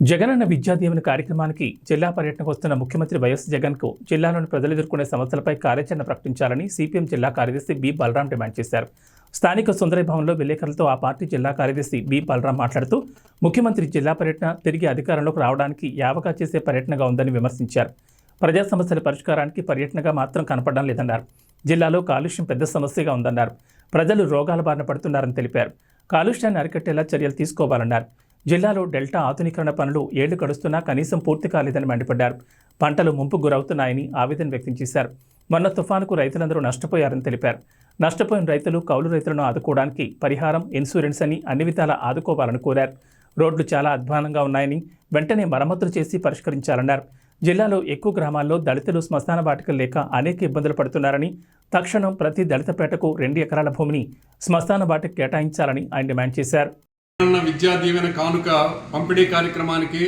జగనన్న విద్యా దీవెన కార్యక్రమానికి జిల్లా పర్యటనకు వస్తున్న ముఖ్యమంత్రి వైఎస్ జగన్కు జిల్లాలోని ప్రజలు ఎదుర్కొనే సమస్యలపై కార్యాచరణ ప్రకటించాలని సిపిఎం జిల్లా కార్యదర్శి బి. బలరాం డిమాండ్ చేశారు. స్థానిక సుందరభవన్లో భవన్లో విలేకరులతో ఆ పార్టీ జిల్లా కార్యదర్శి బి. బలరాం మాట్లాడుతూ ముఖ్యమంత్రి జిల్లా పర్యటన తిరిగి అధికారంలోకి రావడానికి యావగా చేసే పర్యటనగా ఉందని విమర్శించారు. ప్రజా సమస్యల పరిష్కారానికి పర్యటనగా మాత్రం కనపడడం లేదన్నారు. జిల్లాలో కాలుష్యం పెద్ద సమస్యగా ఉందన్నారు. ప్రజలు రోగాల బారిన పడుతున్నారని తెలిపారు. కాలుష్యాన్ని అరికట్టేలా చర్యలు తీసుకోవాలన్నారు. జిల్లాలో డెల్టా ఆధునీకరణ పనులు ఏళ్ళు గడుస్తున్నా కనీసం పూర్తి కాలేదని మండిపడ్డారు. పంటలు ముంపు గురవుతున్నాయని ఆవేదన వ్యక్తం చేశారు. మొన్న తుఫానుకు రైతులందరూ నష్టపోయారని తెలిపారు. నష్టపోయిన రైతులు కౌలు రైతులను ఆదుకోవడానికి పరిహారం ఇన్సూరెన్స్ అని అన్ని విధాలా ఆదుకోవాలని కోరారు. రోడ్లు చాలా అధ్వానంగా ఉన్నాయని వెంటనే మరమ్మతులు చేసి పరిష్కరించాలన్నారు. జిల్లాలో ఎక్కువ గ్రామాల్లో దళితులు శ్మశాన వాటికలు లేక అనేక ఇబ్బందులు పడుతున్నారని తక్షణం ప్రతి దళితపేటకు రెండు ఎకరాల భూమిని శ్మశాన వాటికి కేటాయించాలని ఆయన డిమాండ్ చేశారు. జగనన్న విద్యా దీవెన కానుక పంపిణీ కార్యక్రమానికి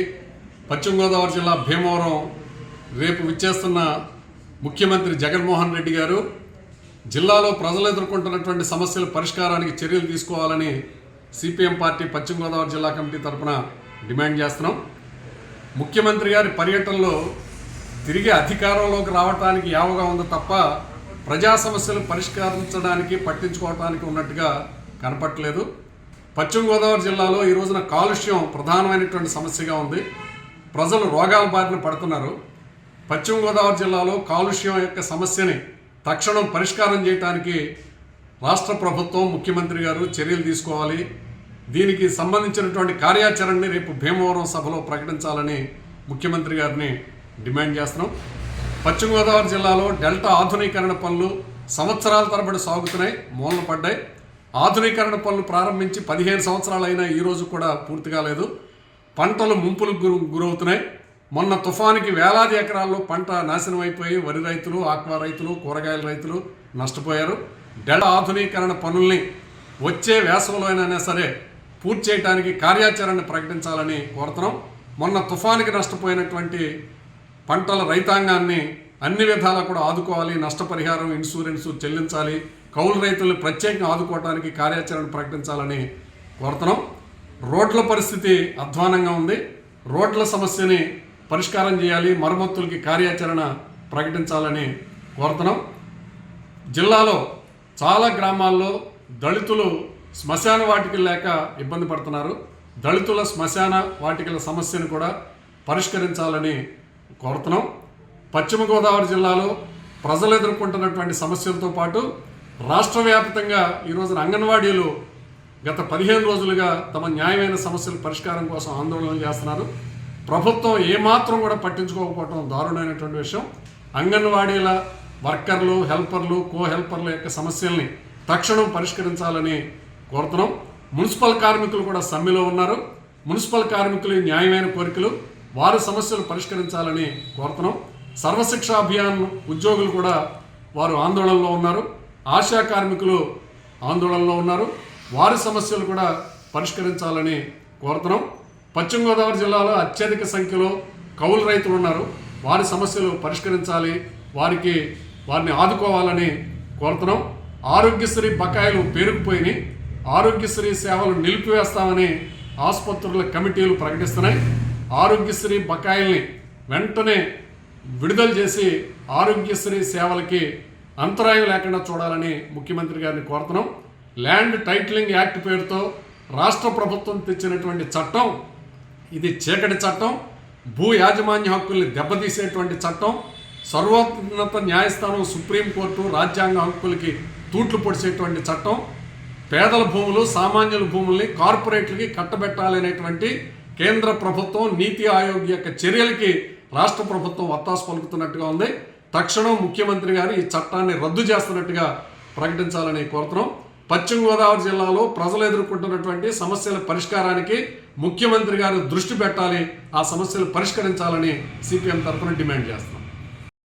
పశ్చిమ గోదావరి జిల్లా భీమవరం రేపు విచ్చేస్తున్న ముఖ్యమంత్రి జగన్మోహన్ రెడ్డి గారు జిల్లాలో ప్రజలు ఎదుర్కొంటున్నటువంటి సమస్యల పరిష్కారానికి చర్యలు తీసుకోవాలని సిపిఎం పార్టీ పశ్చిమ గోదావరి జిల్లా కమిటీ తరఫున డిమాండ్ చేస్తున్నాం. ముఖ్యమంత్రి గారి పర్యటనలో తిరిగి అధికారంలోకి రావడానికి యావగా ఉంది తప్ప ప్రజా సమస్యలు పరిష్కరించడానికి పట్టించుకోవడానికి ఉన్నట్టుగా కనపట్లేదు పశ్చిమ గోదావరి జిల్లాలో ఈ రోజున కాలుష్యం ప్రధానమైనటువంటి సమస్యగా ఉంది. ప్రజలు రోగాల బారిన పడుతున్నారు. పశ్చిమ గోదావరి జిల్లాలో కాలుష్యం యొక్క సమస్యని తక్షణం పరిష్కారం చేయడానికి రాష్ట్ర ప్రభుత్వం ముఖ్యమంత్రి గారు చర్యలు తీసుకోవాలి. దీనికి సంబంధించినటువంటి కార్యాచరణని రేపు భీమవరం సభలో ప్రకటించాలని ముఖ్యమంత్రి గారిని డిమాండ్ చేస్తున్నాం. పశ్చిమ గోదావరి జిల్లాలో డెల్టా ఆధునీకరణ పనులు సంవత్సరాల తరబడి సాగుతున్నాయి. మూలన పడ్డాయి. ఆధునీకరణ పనులు ప్రారంభించి పదిహేను సంవత్సరాలైనా ఈరోజు కూడా పూర్తి కాలేదు పంటలు ముంపులకు గురి గురవుతున్నాయి. మొన్న తుఫానికి వేలాది ఎకరాల్లో పంట నాశనం అయిపోయి వరి రైతులు ఆక్వా రైతులు కూరగాయల రైతులు నష్టపోయారు. డెడ ఆధునీకరణ పనుల్ని వచ్చే వేసవిలోనైనా సరే పూర్తి చేయడానికి కార్యాచరణ ప్రకటించాలని కోరుతున్నాం. మొన్న తుఫానికి నష్టపోయినటువంటి పంటల రైతాంగాన్ని అన్ని విధాలా కూడా ఆదుకోవాలి. నష్టపరిహారం ఇన్సూరెన్స్ చెల్లించాలి. కౌలు రైతులను ప్రత్యేకంగా ఆదుకోవడానికి కార్యాచరణ ప్రకటించాలని కోరుతున్నాం. రోడ్ల పరిస్థితి అధ్వానంగా ఉంది. రోడ్ల సమస్యని పరిష్కారం చేయాలి మరమ్మతులకి కార్యాచరణ ప్రకటించాలని కోరుతున్నాం. జిల్లాలో చాలా గ్రామాల్లో దళితులు శ్మశాన వాటికలు లేక ఇబ్బంది పడుతున్నారు. దళితుల శ్మశాన వాటికల సమస్యను కూడా పరిష్కరించాలని కోరుతున్నాం. పశ్చిమ గోదావరి జిల్లాలో ప్రజలు ఎదుర్కొంటున్నటువంటి సమస్యలతో పాటు రాష్ట్ర వ్యాప్తంగా ఈరోజున అంగన్వాడీలు గత పదిహేను రోజులుగా తమ న్యాయమైన సమస్యల పరిష్కారం కోసం ఆందోళన చేస్తున్నారు. ప్రభుత్వం ఏమాత్రం కూడా పట్టించుకోకపోవడం దారుణమైనటువంటి విషయం. అంగన్వాడీల వర్కర్లు హెల్పర్లు కో హెల్పర్ల యొక్క సమస్యల్ని తక్షణం పరిష్కరించాలని కోరుతున్నాం. మున్సిపల్ కార్మికులు కూడా సమ్మెలో ఉన్నారు. మున్సిపల్ కార్మికులు న్యాయమైన కోరికలు వారి సమస్యలు పరిష్కరించాలని కోరుతున్నాం. సర్వశిక్ష అభియాన్ ఉద్యోగులు కూడా వారు ఆందోళనలో ఉన్నారు. ఆశా కార్మికులు ఆందోళనలో ఉన్నారు. వారి సమస్యలు కూడా పరిష్కరించాలని కోరుతున్నాం. పశ్చిమ గోదావరి జిల్లాలో అత్యధిక సంఖ్యలో కౌలు రైతులు ఉన్నారు. వారి సమస్యలు పరిష్కరించాలి. వారికి వారిని ఆదుకోవాలని కోరుతున్నాం. ఆరోగ్యశ్రీ బకాయిలు పేరుకుపోయినాయి. ఆరోగ్యశ్రీ సేవలు నిలిపివేస్తామని ఆసుపత్రుల కమిటీలు ప్రకటిస్తున్నాయి. ఆరోగ్యశ్రీ బకాయిల్ని వెంటనే విడుదల చేసి ఆరోగ్యశ్రీ సేవలకి అంతరాయం లేకుండా చూడాలని ముఖ్యమంత్రి గారిని కోరుతున్నాం. ల్యాండ్ టైటిలింగ్ యాక్ట్ పేరుతో రాష్ట్ర ప్రభుత్వం తెచ్చినటువంటి చట్టం ఇది చీకటి చట్టం భూ యాజమాన్య హక్కుల్ని దెబ్బతీసేటువంటి చట్టం సర్వోన్నత న్యాయస్థానం సుప్రీంకోర్టు రాజ్యాంగ హక్కులకి తూట్లు పొడిచేటువంటి చట్టం పేదల భూములు సామాన్యుల భూముల్ని కార్పొరేట్లకి కట్టబెట్టాలనేటువంటి కేంద్ర ప్రభుత్వం నీతి ఆయోగ్ యొక్క చర్యలకి రాష్ట్ర ప్రభుత్వం వత్తాసు పలుకుతున్నట్టుగా ఉంది. తక్షణం ముఖ్యమంత్రి గారు ఈ చట్టాన్ని రద్దు చేస్తున్నట్టుగా ప్రకటించాలని కోరుతున్నాం. పశ్చిమ గోదావరి జిల్లాలో ప్రజలు ఎదుర్కొంటున్నటువంటి సమస్యల పరిష్కారానికి ముఖ్యమంత్రి గారు దృష్టి పెట్టాలి. ఆ సమస్యలు పరిష్కరించాలని సిపిఎం తరఫున డిమాండ్ చేస్తున్నాం.